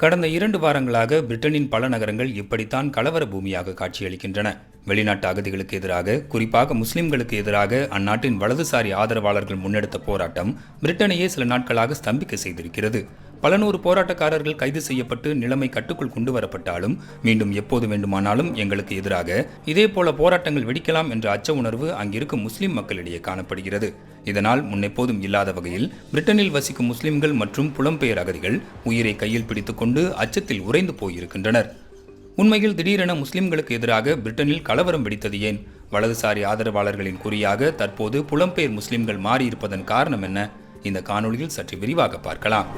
கடந்த இரண்டு வாரங்களாக பிரிட்டனின் பல நகரங்கள் இப்படித்தான் கலவர பூமியாக காட்சியளிக்கின்றன. வெளிநாட்டு அகதிகளுக்கு எதிராக குறிப்பாக முஸ்லிம்களுக்கு எதிராக அந்நாட்டின் வலதுசாரி ஆதரவாளர்கள் முன்னெடுத்த போராட்டம் பிரிட்டனையே சில நாட்களாக ஸ்தம்பிக்க செய்திருக்கிறது. பல நூறு போராட்டக்காரர்கள் கைது செய்யப்பட்டு நிலைமை கட்டுக்குள் கொண்டு வரப்பட்டாலும் மீண்டும் எப்போது வேண்டுமானாலும் எங்களுக்கு எதிராக இதேபோல போராட்டங்கள் வெடிக்கலாம் என்ற அச்ச உணர்வு அங்கிருக்கும் முஸ்லிம் மக்களிடையே காணப்படுகிறது. இதனால் முன்னெப்போதும் இல்லாத வகையில் பிரிட்டனில் வசிக்கும் முஸ்லிம்கள் மற்றும் புலம்பெயர் அகதிகள் உயிரை கையில் பிடித்துக்கொண்டு அச்சத்தில் உறைந்து போயிருக்கின்றனர். உண்மையில் திடீரென முஸ்லிம்களுக்கு எதிராக பிரிட்டனில் கலவரம் வெடித்தது ஏன்? வலதுசாரி ஆதரவாளர்களின் குறியாக தற்போது புலம்பெயர் முஸ்லிம்கள் மாறியிருப்பதன் காரணம் என்ன? இந்த காணொளியில் சற்று விரிவாக பார்க்கலாம்.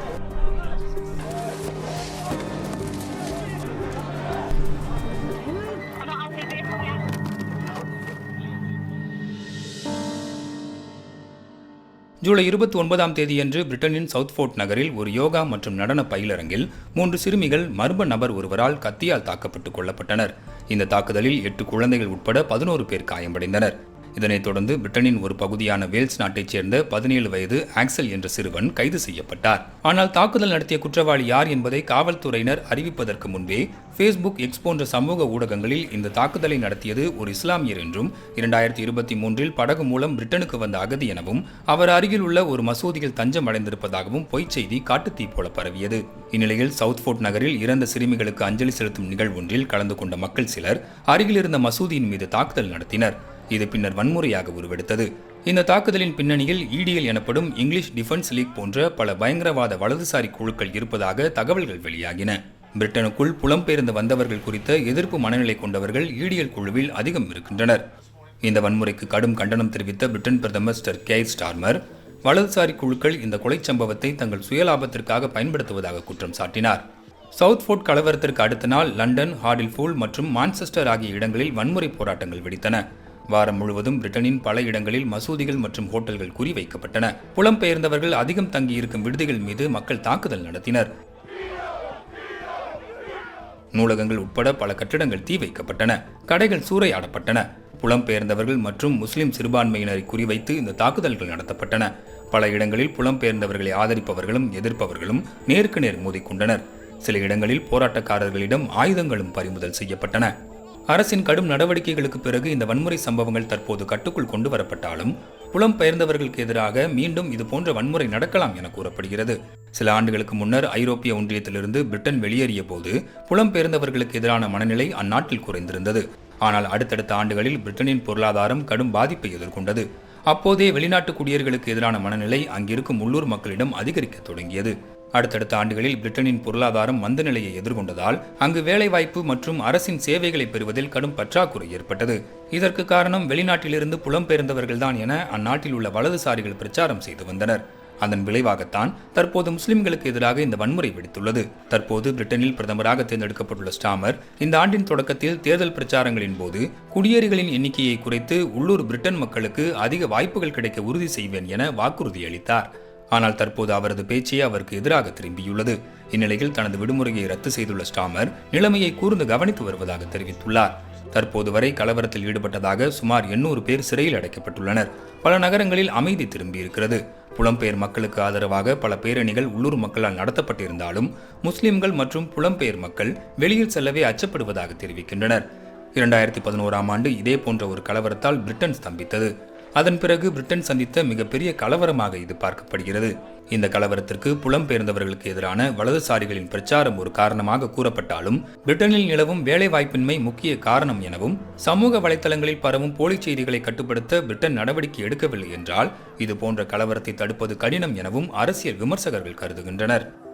ஜூலை இருபத்தி ஒன்பதாம் தேதியன்று பிரிட்டனின் சவுத்ஃபோர்ட் நகரில் ஒரு யோகா மற்றும் நடன பயிலரங்கில் மூன்று சிறுமிகள் மர்ம நபர் ஒருவரால் கத்தியால் தாக்கப்பட்டு கொல்லப்பட்டனர். இந்த தாக்குதலில் எட்டு குழந்தைகள் உட்பட பதினோரு பேர் காயமடைந்தனர். இதனைத் தொடர்ந்து பிரிட்டனின் ஒரு பகுதியான வேல்ஸ் நாட்டைச் சேர்ந்த பதினேழு வயது ஆக்சல் என்ற சிறுவன் கைது செய்யப்பட்டார். ஆனால் தாக்குதல் நடத்திய குற்றவாளி யார் என்பதை காவல்துறையினர் அறிவிப்பதற்கு முன்பே ஃபேஸ்புக் எக்ஸ் போன்ற சமூக ஊடகங்களில் இந்த தாக்குதலை நடத்தியது ஒரு இஸ்லாமியர் என்றும் இரண்டாயிரத்தி இருபத்தி மூன்றில் படகு மூலம் பிரிட்டனுக்கு வந்த அகதி எனவும் அவர் அருகில் உள்ள ஒரு மசூதியில் தஞ்சம் அடைந்திருப்பதாகவும் பொய்ச் செய்தி காட்டுத்தீ போல பரவியது. இந்நிலையில் சவுத்ஃபோர்ட் நகரில் இறந்த சிறுமிகளுக்கு அஞ்சலி செலுத்தும் நிகழ்வொன்றில் கலந்து கொண்ட மக்கள் சிலர் அருகில் இருந்த மசூதியின் மீது தாக்குதல் நடத்தினர். இது பின்னர் வன்முறையாக உருவெடுத்தது. இந்த தாக்குதலின் பின்னணியில் இடிஎல் எனப்படும் இங்கிலீஷ் டிஃபென்ஸ் லீக் போன்ற பல பயங்கரவாத வலதுசாரி குழுக்கள் இருப்பதாக தகவல்கள் வெளியாகின. பிரிட்டனுக்குள் புலம்பெயர்ந்து வந்தவர்கள் குறித்த எதிர்ப்பு மனநிலை கொண்டவர்கள் இடிஎல் குழுவில் அதிகம் இருக்கின்றனர். இந்த வன்முறைக்கு கடும் கண்டனம் தெரிவித்த பிரிட்டன் பிரதமர் ஸ்டர் கே ஸ்டார்மர் வலதுசாரி குழுக்கள் இந்த கொலைச் சம்பவத்தை தங்கள் சுயலாபத்திற்காக பயன்படுத்துவதாக குற்றம் சாட்டினார். சவுத்ஃபோர்ட் கலவரத்திற்கு அடுத்த நாள் லண்டன் ஹார்டில்ஃபூல் மற்றும் மான்செஸ்டர் ஆகிய இடங்களில் வன்முறை போராட்டங்கள் வெடித்தன. வாரம் முழுவதும் பிரிட்டனின் பல இடங்களில் மசூதிகள் மற்றும் ஹோட்டல்கள் குறிவைக்கப்பட்டன. புலம்பெயர்ந்தவர்கள் அதிகம் தங்கியிருக்கும் விடுதிகள் மீது மக்கள் தாக்குதல் நடத்தினர். நூலகங்கள் உட்பட பல கட்டிடங்கள் தீ வைக்கப்பட்டன. கடைகள் சூறையாடப்பட்டன. புலம்பெயர்ந்தவர்கள் மற்றும் முஸ்லிம் சிறுபான்மையினரை குறிவைத்து இந்த தாக்குதல்கள் நடத்தப்பட்டன. பல இடங்களில் புலம்பெயர்ந்தவர்களை ஆதரிப்பவர்களும் எதிர்ப்பவர்களும் நேருக்கு நேர் மோதிக்கொண்டனர். சில இடங்களில் போராட்டக்காரர்களிடம் ஆயுதங்களும் பறிமுதல் செய்யப்பட்டன. அரசின் கடும் நடவடிக்கைகளுக்கு பிறகு இந்த வன்முறை சம்பவங்கள் தற்போது கட்டுக்குள் கொண்டு வரப்பட்டாலும் புலம்பெயர்ந்தவர்களுக்கு எதிராக மீண்டும் இதுபோன்ற வன்முறை நடக்கலாம் என கூறப்படுகிறது. சில ஆண்டுகளுக்கு முன்னர் ஐரோப்பிய ஒன்றியத்திலிருந்து பிரிட்டன் வெளியேறிய போது புலம்பெயர்ந்தவர்களுக்கு எதிரான மனநிலை அந்நாட்டில் குறைந்திருந்தது. ஆனால் அடுத்தடுத்த ஆண்டுகளில் பிரிட்டனின் பொருளாதாரம் கடும் பாதிப்பை எதிர்கொண்டது. அப்போதே வெளிநாட்டு குடியர்களுக்கு எதிரான மனநிலை அங்கிருக்கும் உள்ளூர் மக்களிடம் அதிகரிக்க தொடங்கியது. அடுத்தடுத்த ஆண்டுகளில் பிரிட்டனின் பொருளாதாரம் மந்த நிலையை எதிர்கொண்டதால் அங்கு வேலைவாய்ப்பு மற்றும் அரசின் சேவைகளை பெறுவதில் கடும் பற்றாக்குறை ஏற்பட்டது. இதற்கு காரணம் வெளிநாட்டிலிருந்து புலம்பெயர்ந்தவர்கள்தான் என அந்நாட்டில் உள்ள வலதுசாரிகள் பிரச்சாரம் செய்து வந்தனர். அதன் விளைவாகத்தான் தற்போது முஸ்லிம்களுக்கு எதிராக இந்த வன்முறை வெடித்துள்ளது. தற்போது பிரிட்டனில் பிரதமராக தேர்ந்தெடுக்கப்பட்டுள்ள ஸ்டாமர் இந்த ஆண்டின் தொடக்கத்தில் தேர்தல் பிரச்சாரங்களின் போது குடியேறிகளின் எண்ணிக்கையை குறைத்து உள்ளூர் பிரிட்டன் மக்களுக்கு அதிக வாய்ப்புகள் கிடைக்க உறுதி செய்வேன் என வாக்குறுதி அளித்தார் ஆனால் தற்போது அவரது பேச்சே அவருக்கு எதிராக திரும்பியுள்ளது. இந்நிலையில் தனது விடுமுறையை ரத்து செய்துள்ள ஸ்டாமர் நிலைமையை கூர்ந்து கவனித்து வருவதாக தெரிவித்துள்ளார். தற்போது வரை கலவரத்தில் ஈடுபட்டதாக சுமார் எண்ணூறு பேர் சிறையில் அடைக்கப்பட்டுள்ளனர். பல நகரங்களில் அமைதி திரும்பியிருக்கிறது. புலம்பெயர் மக்களுக்கு ஆதரவாக பல பேரணிகள் உள்ளூர் மக்களால் நடத்தப்பட்டிருந்தாலும் முஸ்லிம்கள் மற்றும் புலம்பெயர் மக்கள் வெளியில் செல்லவே அச்சப்படுவதாக தெரிவிக்கின்றனர். இரண்டாயிரத்தி பதினோராம் ஆண்டு இதே போன்ற ஒரு கலவரத்தால் பிரிட்டன் ஸ்தம்பித்தது. அதன் பிறகு பிரிட்டன் சந்தித்த மிகப்பெரிய கலவரமாக இது பார்க்கப்படுகிறது. இந்த கலவரத்திற்கு புலம்பெயர்ந்தவர்களுக்கு எதிரான வலதுசாரிகளின் பிரச்சாரம் ஒரு காரணமாக கூறப்பட்டாலும் பிரிட்டனில் நிலவும் வேலைவாய்ப்பின்மை முக்கிய காரணம் எனவும் சமூக வலைதளங்களில் பரவும் போலி செய்திகளை கட்டுப்படுத்த பிரிட்டன் நடவடிக்கை எடுக்கவில்லை என்றால் இது போன்ற கலவரத்தை தடுப்பது கடினம் எனவும் அரசியல் விமர்சகர்கள் கருதுகின்றனர்.